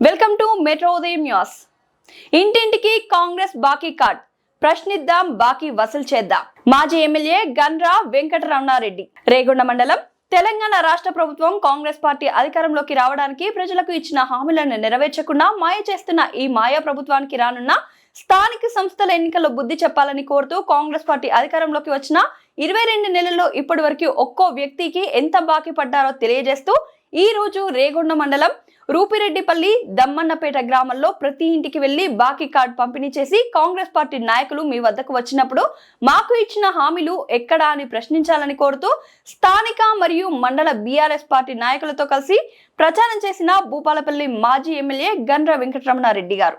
Welcome to metro ఉదయం news ఇంటింటికి కాంగ్రెస్ బాకీ కార్డ్. ప్రశ్నిద్దాం బాకీ వసూలు చేద్దాం. మాజీ ఎమ్మెల్యే గన్రా వెంకటరమణారెడ్డి. రేగొండ మండలం తెలంగాణ రాష్ట్ర ప్రభుత్వం కాంగ్రెస్ పార్టీ అధికారంలోకి రావడానికి ప్రజలకు ఇచ్చిన హామీలను నెరవేర్చకుండా మాయ చేస్తున్న ఈ మాయా ప్రభుత్వానికి రానున్న స్థానిక సంస్థల ఎన్నికల్లో బుద్ధి చెప్పాలని కోరుతూ కాంగ్రెస్ పార్టీ అధికారంలోకి వచ్చిన ఇరవై రెండు నెలల్లో ఇప్పటి వరకు ఒక్కో వ్యక్తికి ఎంత బాకీ పడ్డారో తెలియజేస్తూ ఈ రోజు రేగొండ మండలం రూపిరెడ్డిపల్లి దమ్మన్నపేట గ్రామంలో ప్రతి ఇంటికి వెళ్ళి బాకీ కార్డు పంపిణీ చేసి కాంగ్రెస్ పార్టీ నాయకులు మీ వద్దకు వచ్చినప్పుడు మాకు ఇచ్చిన హామీలు ఎక్కడా అని ప్రశ్నించాలని కోరుతూ స్థానిక మరియు మండల బీఆర్ఎస్ పార్టీ నాయకులతో కలిసి ప్రచారం చేసిన భూపాలపల్లి మాజీ ఎమ్మెల్యే గండ్ర వెంకటరమణారెడ్డి గారు.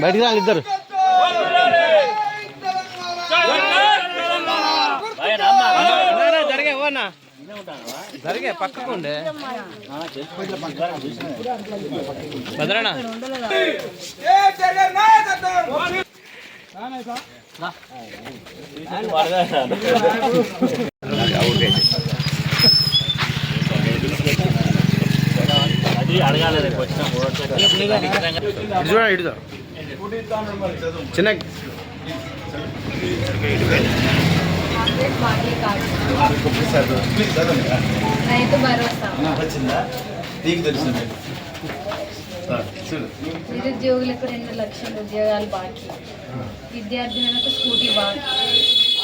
బయటికి రాలి ఇద్దరు. జరిగే ఓనా జరిగే పక్కకు ఉండే. భద్రనా? అది అడగాలి రేపు వచ్చిన ఇటు చిన్న భరోసా. నీకు తెలుసు నిరుద్యోగులకు రెండు లక్షల ఉద్యోగాలు బాకీ. విద్యార్థినులకు స్కూటీ బాకీ.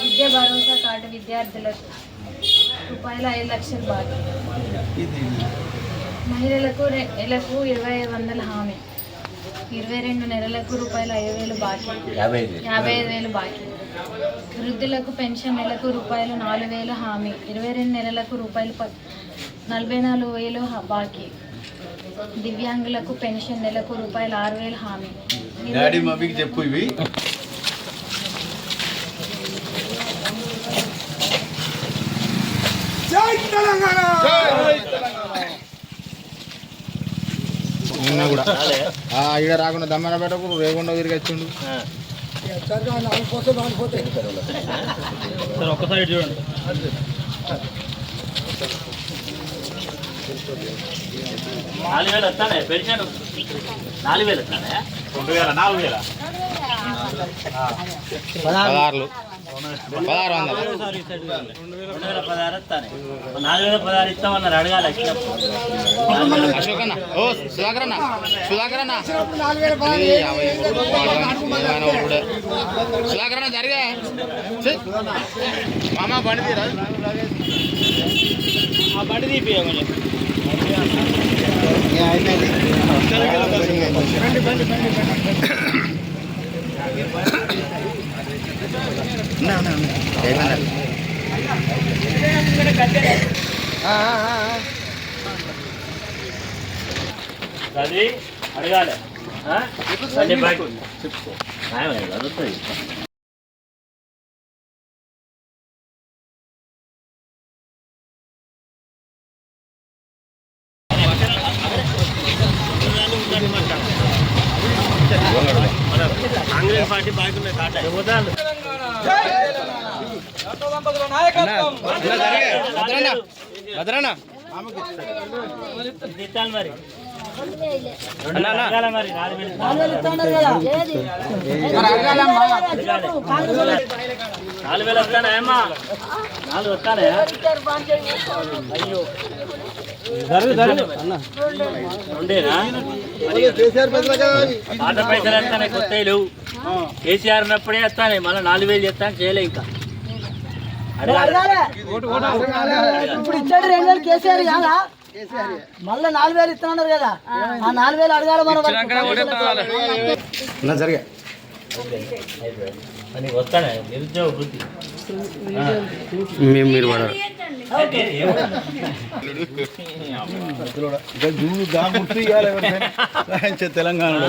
విద్యా భరోసా కార్డు విద్యార్థులకు రూపాయలు ఐదు లక్షలు బాకీ మహిళలకు రె- నెలకు ఇరవై వందల హామీ. ఇరవై రెండు నెలలకు రూపాయలు ఐదు వేలు బాకీ. యాభై ఐదు వేలు బాకీ. వృద్ధులకు పెన్షన్ నెలకు రూపాయలు నాలుగు వేలు హామీ. ఇరవై రెండు నెలలకు రూపాయలు ప- నలభై నాలుగు వేలు హ- బాకీ. దివ్యాంగులకు పెన్షన్ నెలకు రూపాయలు ఆరు వేలు హామీ. డాడీ మమ్మీకి చెప్పు ఇవి. నిన్న కూడా. ఇక్కడ రాకుండా దమ్మన పెట్టకు రేగుండ తిరిగి వచ్చిండు. ఒక్కసారి చూడండి. నాలుగు వేలు వస్తానే పెన్షన్? నాలుగు వేలు వస్తానే? రెండు వేల నాలుగు వేల. పదహారులు. పదహారు వందలు. రెండు వేల పదహారు నాలుగు వేల పదహారు ఇస్తామన్నారు అడగాలి అశోక్ అన్న. ఓ సుధాకర్ అన్న. సుధాకర్ అన్న. సుధాకర్ అన్న జరిగా. మామ బండి తీరా? బండి తీపియమని కొంచెం బండి బయట. చెప్పుకో న్యాయమే కదా, అది వస్తుంది కాంగ్రెస్ పార్టీ బాగా ఉన్నాయి కాట పోతాను భద్రన్న భద్రన్న ఇస్తాను మరి నాలుగు వేలు. నాలుగు వేలు వస్తానా అమ్మా? నాలుగు వస్తానే అయ్యో. రెండేనా? పైసలు వస్తానే కొత్త లేవు కేసీఆర్ ఉన్నప్పుడే వస్తానే మళ్ళీ నాలుగు వేలు చెప్తాను చేయలే ఇంకా. ఇప్పుడు ఇచ్చాడు రెండు వేలు కేసీఆర్ కాదా? మళ్ళీ నాలుగు వేలు ఇస్తున్నారు కదా. ఆ నాలుగు వేలు అడగాలి మనం జరిగా. అని వస్తానే నిరుద్యోగ వృత్తి. మేము మీరు పడరు. తెలంగాణలో.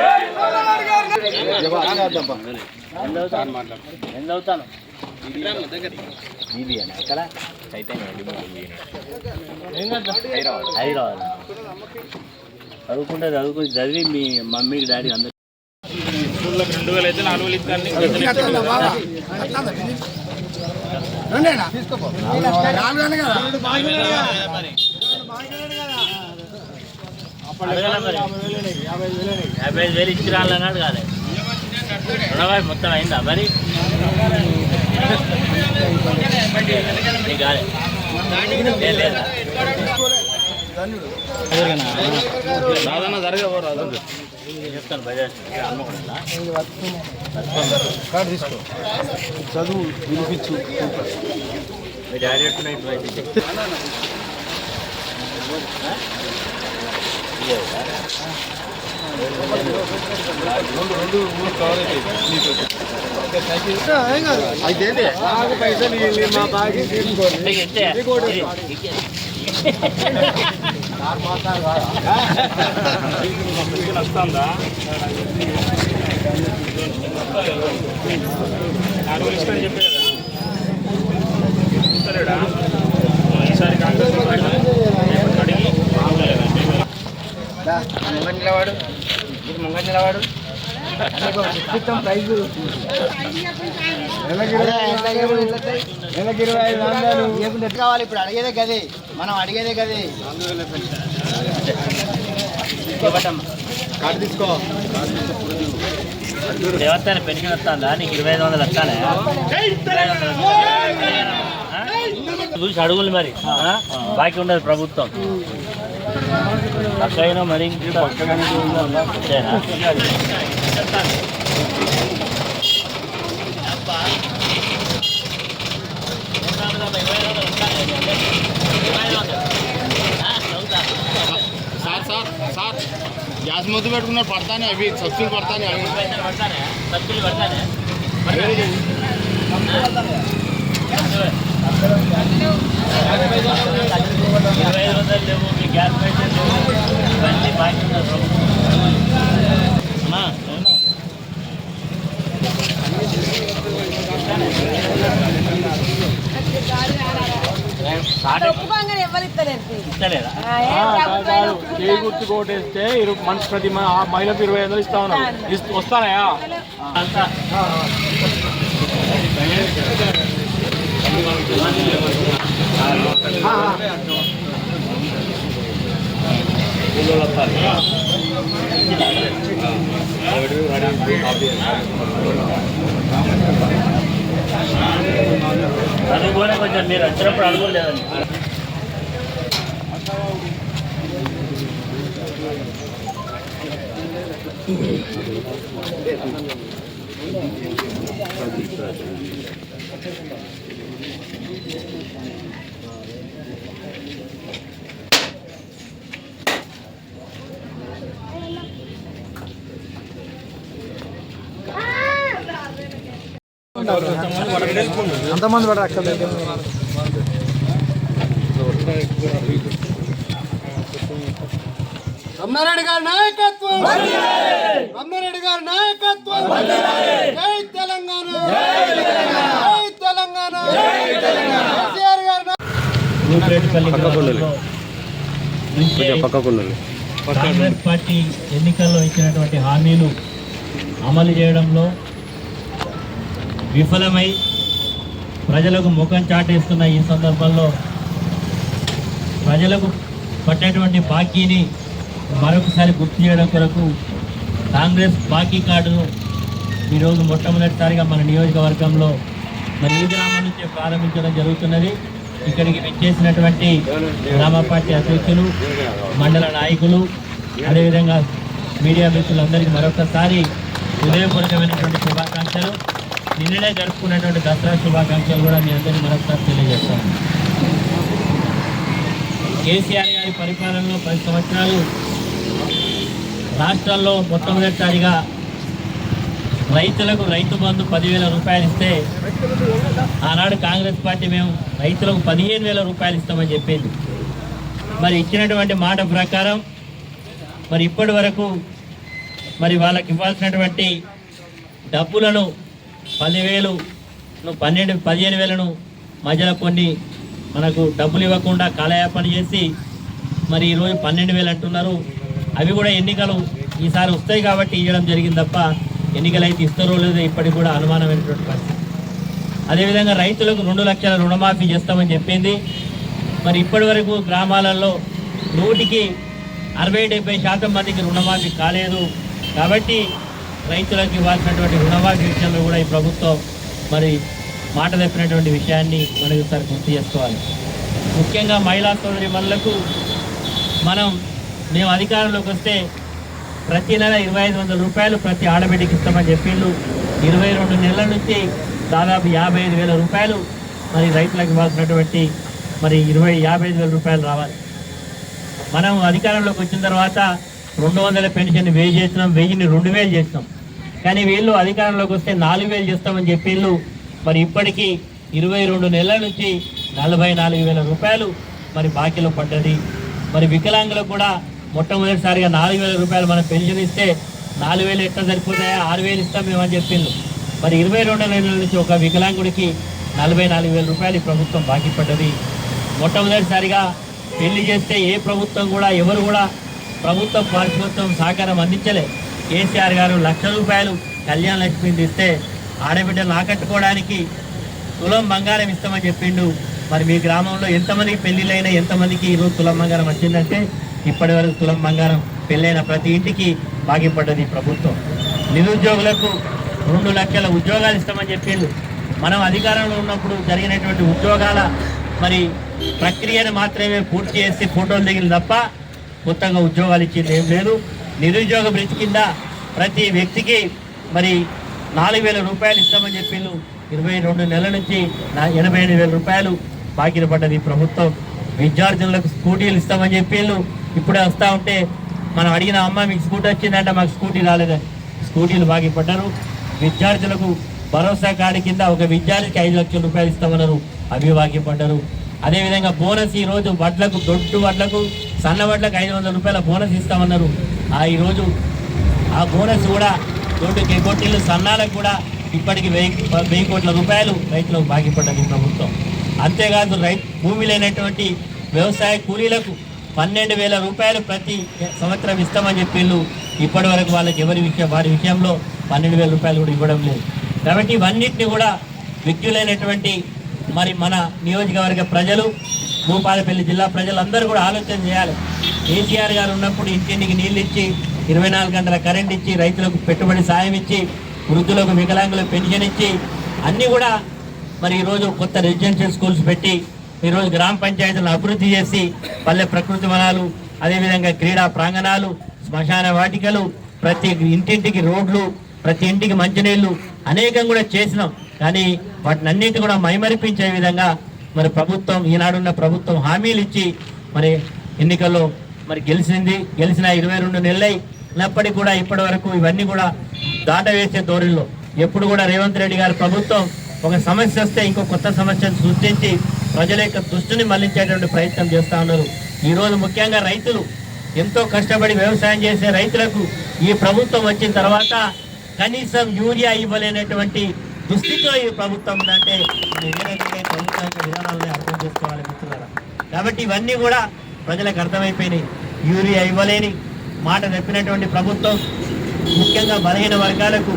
ఎంత అవుతాను హైదరాబాద్ చదువుకుంటే చదువుకు చదివి మీ మమ్మీకి డాడీ అందరు రెండు వేలు అయితే నాలుగు వేలు ఇస్తాను యాభై ఐదు వేలు ఇచ్చి రాళ్ళన్నాడు అడగాలి రుణమాఫీ మొత్తం అయిందా మరి? రాదన్న రాదు చెప్తాను బజాజ్? హన్మకొండలా? కార్డు తీసుకో. చదువు వినిపించు. వైపు ఇచ్చి. రెండు అయితే అయితే పైసలు మా బాగా తీసుకోండి వస్తుందా నాలుగు ఈసారి కాంగ్రెస్ వాళ్ళు పెడదాం. రేపటికి అడిగి ముంగట్ నిలవాడు ముంగట్ నిలవాడు ప్రైజ్ నెలకి ఇరవై ఐదు వందలు ఎప్పుడు ఎట్లా కావాలి? ఇప్పుడు అడిగేదే గదే. మనం అడిగేదే గదే. కార్డు తీసుకో. దేవస్థాన పెన్షన్ వస్తుందా? నీకు ఇరవై ఐదు వందలు వస్తానే? చూసి అడుగులు మరి. ఆ? బాకీ ఉండదు ప్రభుత్వం. పక్కైనా మరి ఇంకా అంతేనా? సార్ సార్ సార్ గ్యాస్ మొద్దు పెట్టుకున్నారు పడతానే అవి సబ్సిడీ పడతానే అవి పడతానే? సబ్సిడీ పడతానే? ఇరవై ఐదు వందలు లేవు మీ గ్యాస్ లేవు ఇవన్నీ బాకీ గుర్తు కోటేస్తే ఇరు మనిషి ప్రతి మహిళకు ఇరవై ఐదు వందలు ఇస్తా ఉన్నారు ఇస్తు- వస్తానయా? అంతా చదువుకోనే కొంచెం మీరు వచ్చినప్పుడు అడగలేదండి అంతమంది పడరు అక్కడ బ్రహ్మారెడ్డి గారి నాయకత్వం. బ్రహ్మారెడ్డి గారి నాయకత్వం. జై తెలంగాణ. జై తెలంగాణ. గ్రామంలో నుంచి కాంగ్రెస్ పార్టీ ఎన్నికల్లో ఇచ్చినటువంటి హామీలు అమలు చేయడంలో విఫలమై ప్రజలకు ముఖం చాటేస్తున్న ఈ సందర్భంలో ప్రజలకు పట్టేటువంటి బాకీని మరొకసారి గుర్తు చేయడం కొరకు కాంగ్రెస్ బాకీ కార్డును ఈరోజు మొట్టమొదటిసారిగా మన నియోజకవర్గంలో మరి ఈ గ్రామం నుంచే ప్రారంభించడం జరుగుతున్నది. ఇక్కడికి విచ్చేసినటువంటి గ్రామ పార్టీ అధ్యక్షులు మండల నాయకులు అదేవిధంగా మీడియా మిత్రులందరికీ మరొకసారి హృదయపూర్వకమైనటువంటి శుభాకాంక్షలు. నిన్ననే జరుపుకున్నటువంటి దసరా శుభాకాంక్షలు కూడా మీ అందరినీ మరొకసారి తెలియజేస్తాను. కేసీఆర్ గారి పరిపాలనలో పది సంవత్సరాలు రాష్ట్రాల్లో మొట్టమొదటిసారిగా రైతులకు రైతు బంధు పదివేల రూపాయలు ఇస్తే ఆనాడు కాంగ్రెస్ పార్టీ మేము రైతులకు పదిహేను వేల రూపాయలు ఇస్తామని చెప్పింది. మరి ఇచ్చినటువంటి మాట ప్రకారం మరి ఇప్పటి వరకు మరి వాళ్ళకి ఇవ్వాల్సినటువంటి డబ్బులను పదివేలు పన్నెండు పదిహేను వేలను మధ్యలో కొన్ని మనకు డబ్బులు ఇవ్వకుండా కాలయాపన చేసి మరి ఈరోజు పన్నెండు వేలు అంటున్నారు. అవి కూడా ఎన్నికలు ఈసారి వస్తాయి కాబట్టి ఇవ్వడం జరిగింది తప్ప ఎన్నికలు అయితే ఇస్తారో లేదో ఇప్పటికి కూడా అనుమానమైనటువంటి పరిస్థితి. అదేవిధంగా రైతులకు రెండు లక్షల రుణమాఫీ చేస్తామని చెప్పింది. మరి ఇప్పటి వరకు గ్రామాలలో నూటికి అరవై డెబ్బై శాతం మందికి రుణమాఫీ కాలేదు. కాబట్టి రైతులకు ఇవ్వాల్సినటువంటి రుణమాఫీ విషయంలో కూడా ఈ ప్రభుత్వం మరి మాట తప్పినటువంటి విషయాన్ని మనం ఒకసారి గుర్తు చేసుకోవాలి. ముఖ్యంగా మహిళా సోదరి మనులకు మనం మేము అధికారంలోకి వస్తే ప్రతి నెల ఇరవై ఐదు వందల రూపాయలు ప్రతి ఆడబిడ్డకి ఇస్తామని చెప్పిండు ఇరవై రెండు నెలల నుంచి దాదాపు యాభై ఐదు వేల రూపాయలు మరి రైతులకు ఇవ్వాల్సినటువంటి మరి ఇరవై యాభై ఐదు వేల రూపాయలు రావాలి. మనం అధికారంలోకి వచ్చిన తర్వాత రెండు వందల పెన్షన్ వెయ్యి చేసినాం వెయ్యిని రెండు వేలు చేసినాం. కానీ వీళ్ళు అధికారంలోకి వస్తే నాలుగు వేలు చేస్తామని చెప్పిళ్ళు మరి ఇప్పటికీ ఇరవై రెండు నెలల నుంచి నలభై నాలుగు వేల రూపాయలు మరి బాకీలో పడ్డది. మరి వికలాంగులకు కూడా మొట్టమొదటిసారిగా నాలుగు వేల రూపాయలు మనం పెన్షన్ ఇస్తే నాలుగు వేలు ఎట్లా సరిపోతాయా? ఆరు వేలు ఇస్తాం మేమని చెప్పిండ్రు మరి ఇరవై రెండు నెలల నుంచి ఒక వికలాంగుడికి నలభై నాలుగు వేల రూపాయలు ఈ ప్రభుత్వం బాకీ పడ్డది. మొట్టమొదటిసారిగా పెళ్ళి చేస్తే ఏ ప్రభుత్వం కూడా ఎవరు కూడా ప్రభుత్వ పారిశుత్వం సహకారం అందించలే. కేసీఆర్ గారు లక్ష రూపాయలు కళ్యాణ లక్ష్మిని ఇస్తే ఆడబిడ్డలు ఆకట్టుకోవడానికి తులం బంగారం ఇస్తామని చెప్పిండు. మరి మీ గ్రామంలో ఎంతమందికి పెళ్ళిళ్ళైనా ఎంతమందికి ఈరోజు తులం బంగారం వచ్చిందంటే ఇప్పటి వరకు తులం బంగారం పెళ్ళైన ప్రతి ఇంటికి బాగిపడ్డది ప్రభుత్వం. నిరుద్యోగులకు రెండు లక్షల ఉద్యోగాలు ఇస్తామని చెప్పిండు. మనం అధికారంలో ఉన్నప్పుడు జరిగినటువంటి ఉద్యోగాల మరి ప్రక్రియను మాత్రమే పూర్తి చేసి ఫోటోలు దిగిన తప్ప కొత్తగా ఉద్యోగాలు ఇచ్చింది ఏం లేదు. నిరుద్యోగ భృతి కింద ప్రతి వ్యక్తికి మరి నాలుగు వేల రూపాయలు ఇస్తామని చెప్పిండు ఇరవై రెండు నెలల నుంచి ఎనభై ఐదు వేల రూపాయలు బాకీలు పడ్డది ప్రభుత్వం. విద్యార్థులకు స్కూటీలు ఇస్తామని చెప్పిండు ఇప్పుడే వస్తూ ఉంటే మనం అడిగిన అమ్మ మీకు స్కూటీ వచ్చిందంటే మాకు స్కూటీ రాలేదని. స్కూటీలు బాకీ పడ్డారు. విద్యార్థులకు భరోసా కార్డు కింద ఒక విద్యార్థికి ఐదు లక్షల రూపాయలు ఇస్తామన్నారు. అవి బాకీ పడ్డారు. అదేవిధంగా బోనస్ ఈ రోజు వడ్లకు దొడ్డు వడ్లకు సన్న వడ్లకు ఐదు వందల రూపాయల బోనస్ ఇస్తామన్నారు. ఆ ఈరోజు ఆ బోనస్ కూడా రెండు కెగొట్టిళ్ళు సన్నాలకు కూడా ఇప్పటికి వెయ్యి వెయ్యి కోట్ల రూపాయలు రైతులకు బాగిపడ్డది ప్రభుత్వం. అంతేకాదు రైతు భూమి లేనటువంటి వ్యవసాయ కూలీలకు పన్నెండు వేల రూపాయలు ప్రతి సంవత్సరం ఇస్తామని చెప్పిళ్ళు. ఇప్పటి వరకు వాళ్ళకి ఎవరి విషయం వారి విషయంలో పన్నెండు వేల రూపాయలు కూడా ఇవ్వడం లేదు. కాబట్టి ఇవన్నిటిని కూడా విద్యులైనటువంటి మరి మన నియోజకవర్గ ప్రజలు భూపాలపల్లి జిల్లా ప్రజలందరూ కూడా ఆలోచన చేయాలి. కేసీఆర్ గారు ఉన్నప్పుడు ఇంటింటికి నీళ్ళు ఇచ్చి ఇరవై నాలుగు గంటల కరెంట్ ఇచ్చి రైతులకు పెట్టుబడి సాయం ఇచ్చి వృద్ధులకు వికలాంగులకు పెన్షన్ ఇచ్చి అన్నీ కూడా మరి ఈరోజు కొత్త రెసిడెన్షియల్ స్కూల్స్ పెట్టి ఈరోజు గ్రామ పంచాయతీలను అభివృద్ధి చేసి పల్లె ప్రకృతి వనాలు అదేవిధంగా క్రీడా ప్రాంగణాలు శ్మశాన వాటికలు ప్రతి ఇంటింటికి రోడ్లు ప్రతి ఇంటికి మంచినీళ్ళు అనేకం కూడా చేసినాం. కానీ వాటిని అన్నింటి కూడా మైమరిపించే విధంగా మరి ప్రభుత్వం ఈనాడున్న ప్రభుత్వం హామీలు ఇచ్చి మరి ఎన్నికల్లో మరి గెలిచింది. గెలిచిన ఇరవై రెండు నెలలైనప్పటికీ కూడా ఇప్పటి వరకు ఇవన్నీ కూడా దాటవేసే ధోరణిలో. ఎప్పుడు కూడా రేవంత్ రెడ్డి గారి ప్రభుత్వం ఒక సమస్య వస్తే ఇంకో కొత్త సమస్యను సృష్టించి ప్రజల యొక్క దృష్టిని మళ్ళించేటువంటి ప్రయత్నం చేస్తూ ఉన్నారు. ఈరోజు ముఖ్యంగా రైతులు ఎంతో కష్టపడి వ్యవసాయం చేసే రైతులకు ఈ ప్రభుత్వం వచ్చిన తర్వాత కనీసం యూరియా ఇవ్వలేనటువంటి దుస్థితిలో ఈ ప్రభుత్వం ఉందంటే ఏదైతే ప్రభుత్వం విధానాలని అర్థం చేసుకోవాలి మిత్రులారా? కాబట్టి ఇవన్నీ కూడా ప్రజలకు అర్థమైపోయినాయి. యూరియా ఇవ్వలేని మాట చెప్పినటువంటి ప్రభుత్వం ముఖ్యంగా బలహీన వర్గాలకు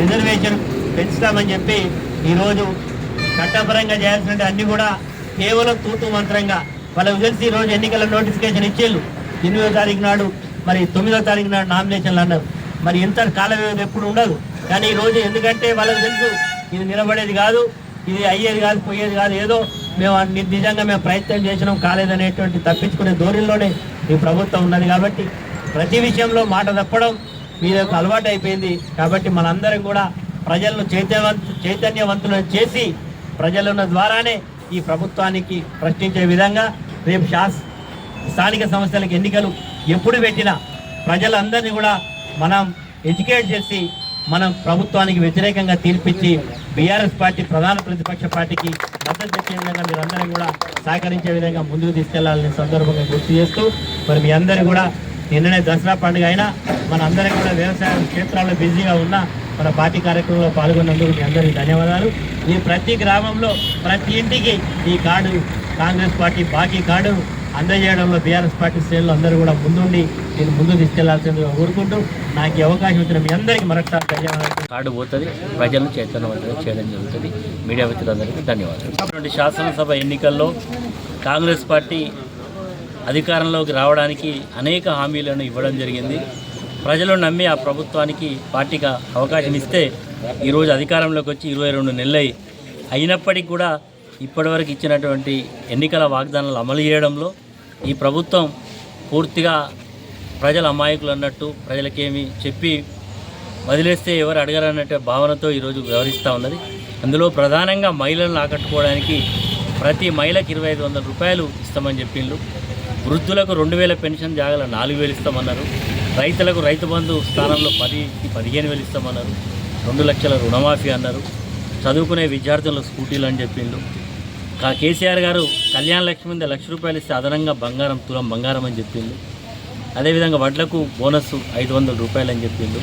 రిజర్వేషన్ పెంచుతామని చెప్పి ఈరోజు చట్టపరంగా చేయాల్సిన అన్ని కూడా కేవలం తూతు మంత్రంగా వాళ్ళకు తెలిసి ఈరోజు ఎన్నికల నోటిఫికేషన్ ఇచ్చేళ్ళు. ఎనిమిదో తారీఖు నాడు మరి తొమ్మిదో తారీఖు నాడు నామినేషన్లు అన్నారు. మరి ఇంత కాల వ్యవధి ఎప్పుడు ఉండదు. కానీ ఈ రోజు ఎందుకంటే వాళ్ళకి తెలుసు ఇది నిలబడేది కాదు ఇది అయ్యేది కాదు పోయేది కాదు ఏదో మేము నిజంగా మేము ప్రయత్నం చేసినాం కాలేదనేటువంటి తప్పించుకునే ధోరణిలోనే ఈ ప్రభుత్వం ఉన్నది కాబట్టి ప్రతి విషయంలో మాట తప్పడం మీద ఒక అలవాటు అయిపోయింది కాబట్టి మనందరం కూడా ప్రజలను చైతన్యవంత చైతన్యవంతులను చేసి ప్రజలను ద్వారానే ఈ ప్రభుత్వానికి ప్రశ్నించే విధంగా రేపు శాస్ స్థానిక సంస్థలకు ఎన్నికలు ఎప్పుడు పెట్టినా ప్రజలందరినీ కూడా మనం ఎడ్యుకేట్ చేసి మనం ప్రభుత్వానికి వ్యతిరేకంగా తీర్పిచ్చి బీఆర్ఎస్ పార్టీ ప్రధాన ప్రతిపక్ష పార్టీకి మద్దతు తెచ్చే విధంగా మీరందరూ కూడా సహకరించే విధంగా ముందుకు తీసుకెళ్ళాలని సందర్భంగా గుర్తు చేస్తూ మరి మీ అందరూ కూడా నిన్ననే దసరా పండుగ అయినా మన అందరం కూడా వ్యవసాయ క్షేత్రాల్లో బిజీగా ఉన్న మన పార్టీ కార్యక్రమంలో పాల్గొన్నందుకు మీ అందరికీ ధన్యవాదాలు. ఈ ప్రతి గ్రామంలో ప్రతి ఇంటికి ఈ కార్డు కాంగ్రెస్ పార్టీ బాకీ కార్డు అందజేయడంలో బీఆర్ఎస్ పార్టీ శ్రేణులు అందరూ కూడా ముందుండి నేను ముందు తీసుకెళ్ళాల్సిందిగా కోరుకుంటూ నాకు అవకాశం ఇచ్చిన మీ అందరికీ మరొకసారి ధన్యవాదాలు. కార్డు పోతుంది ప్రజలను చైతన్యవంతంగా చేయడం జరుగుతుంది. మీడియా మిత్రులందరికీ ధన్యవాదాలు. శాసనసభ ఎన్నికల్లో కాంగ్రెస్ పార్టీ అధికారంలోకి రావడానికి అనేక హామీలను ఇవ్వడం జరిగింది. ప్రజలు నమ్మి ఆ ప్రభుత్వానికి పార్టీకి అవకాశం ఇస్తే ఈరోజు అధికారంలోకి వచ్చి ఇరవై రెండు నెలలై అయినప్పటికీ కూడా ఇప్పటివరకు ఇచ్చినటువంటి ఎన్నికల వాగ్దానాలు అమలు చేయడంలో ఈ ప్రభుత్వం పూర్తిగా ప్రజల అమాయకులు అన్నట్టు ప్రజలకేమి చెప్పి వదిలేస్తే ఎవరు అడగరన్నట్టు భావనతో ఈరోజు వ్యవహరిస్తూ ఉన్నది. అందులో ప్రధానంగా మహిళలను ఆకట్టుకోవడానికి ప్రతి మహిళకి ఇరవై ఐదు వందల రూపాయలు ఇస్తామని చెప్పిండ్రు. వృద్ధులకు రెండు వేల పెన్షన్ జాగల నాలుగు వేలు ఇస్తామన్నారు. రైతులకు రైతు బంధు స్థానంలో పది పదిహేను వేలు ఇస్తామన్నారు. రెండు లక్షల రుణమాఫీ అన్నారు. చదువుకునే విద్యార్థులకు స్కూటీలు అని చెప్పిండ్రు. కా కేసీఆర్ గారు కళ్యాణ లక్ష్మి మీద లక్ష రూపాయలు ఇస్తే అదనంగా బంగారం తులం బంగారం అని చెప్పిండు అదేవిధంగా వడ్లకు బోనస్ ఐదు వందల రూపాయలు అని చెప్పిండు.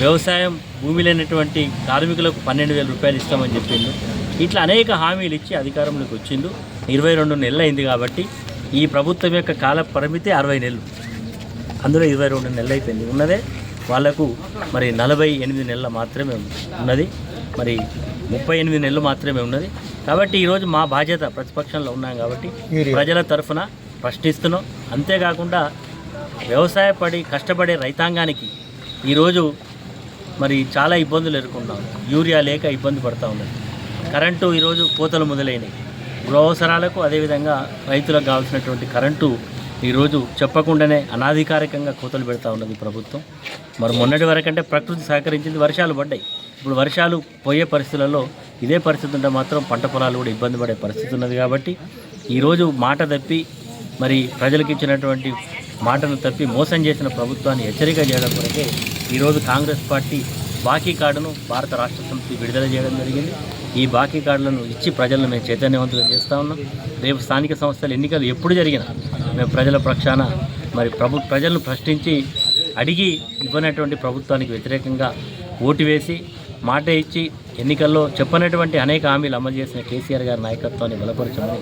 వ్యవసాయం భూమి లేనటువంటి కార్మికులకు పన్నెండు వేల రూపాయలు ఇస్తామని చెప్పిండు. ఇట్లా అనేక హామీలు ఇచ్చి అధికారంలోకి వచ్చిండు. ఇరవై రెండు నెలలు అయింది కాబట్టి ఈ ప్రభుత్వం యొక్క కాల పరిమితి అరవై నెలలు. అందులో ఇరవై రెండు నెలలు అయిపోయింది. ఉన్నదే వాళ్ళకు మరి నలభై ఎనిమిది నెలలు మాత్రమే ఉన్నది. మరి ముప్పై ఎనిమిది నెలలు మాత్రమే ఉన్నది. కాబట్టి ఈరోజు మా బాధ్యత ప్రతిపక్షంలో ఉన్నాం కాబట్టి ప్రజల తరఫున ప్రశ్నిస్తున్నాం. అంతేకాకుండా వ్యవసాయ పడి కష్టపడే రైతాంగానికి ఈరోజు మరి చాలా ఇబ్బందులు ఎదుర్కొంటాం యూరియా లేక ఇబ్బంది పడుతూ ఉన్నది. కరెంటు ఈరోజు కోతలు మొదలైనవి గృహ అవసరాలకు అదేవిధంగా రైతులకు కావాల్సినటువంటి కరెంటు ఈరోజు చెప్పకుండానే అనాధికారికంగా కోతలు పెడతా ఉన్నది ప్రభుత్వం. మరి మొన్నటి వరకంటే ప్రకృతి సహకరించింది వర్షాలు పడ్డాయి. ఇప్పుడు వర్షాలు పోయే పరిస్థితులలో ఇదే పరిస్థితి ఉంటే మాత్రం పంట పొలాలు కూడా ఇబ్బంది పడే పరిస్థితి ఉన్నది కాబట్టి ఈరోజు మాట తప్పి మరి ప్రజలకు ఇచ్చినటువంటి మాటను తప్పి మోసం చేసిన ప్రభుత్వాన్ని హెచ్చరిక చేయడం కొరకే ఈరోజు కాంగ్రెస్ పార్టీ బాకీ కార్డును భారత రాష్ట్ర సమితి విడుదల చేయడం జరిగింది. ఈ బాకీ కార్డులను ఇచ్చి ప్రజలను మేము చైతన్యవంతులు చేస్తూ ఉన్నాం. రేపు స్థానిక సంస్థల ఎన్నికలు ఎప్పుడు జరిగినా మేము ప్రజల పక్షాన మరి ప్రభు ప్రజలను ప్రశ్నించి అడిగి ఇవ్వనటువంటి ప్రభుత్వానికి వ్యతిరేకంగా ఓటు వేసి మాట ఇచ్చి ఎన్నికల్లో చెప్పనటువంటి అనేక హామీలు అమలు చేసిన కేసీఆర్ గారి నాయకత్వాన్ని బలపరచమని